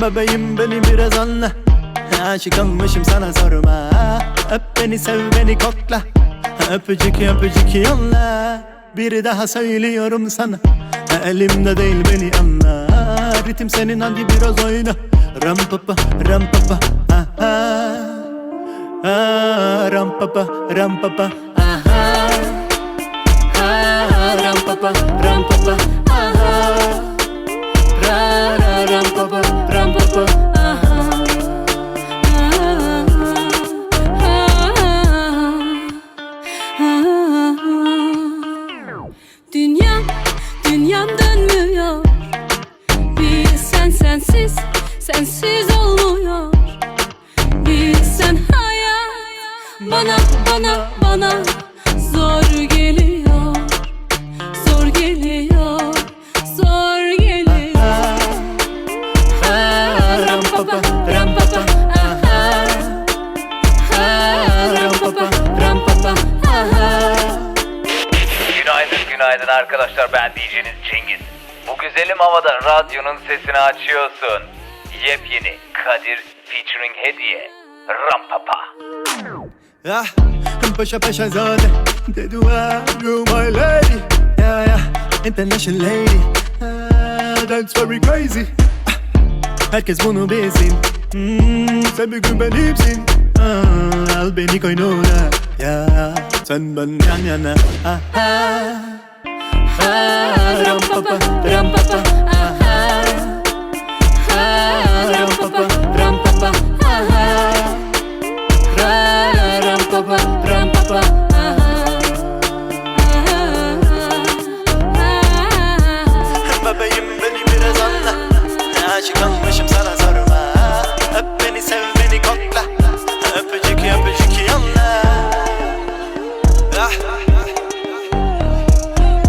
Bebeğim beni biraz anla. Aşık olmuşum sana sorma. Öp beni sev beni kokla. Öpücük öpücük yolla. Bir daha söylüyorum sana. Elimde değil beni anla. Ritim senin hadi biraz oyna. Ram pa pa ram pa pa aha. Ah, ram pa pa ram pa pa aha. Ah, ram pa sensiz olmuyor Bir sen hayat Bana, bana, bana Zor geliyor Zor geliyor Zor geliyor Ah, ram pa pa ram pa pa aha. Ah, ram aha. Günaydın günaydın arkadaşlar ben DJ'niz Cengiz. Bu güzelim havada radyonun sesini açıyorsun. Yepyeni Kadir featuring Hediye. Rampapa. Ah, paşa paşa zade wow, you my lady. Yeah, yeah, international lady. Ah, That's very crazy. Ah, Herkes bunu bilsin. Hmm, Sen bir gün benimsin. Ah, Al beni koynuna. Ya, sen ben yan yana. Ah, ah, ah, Papa.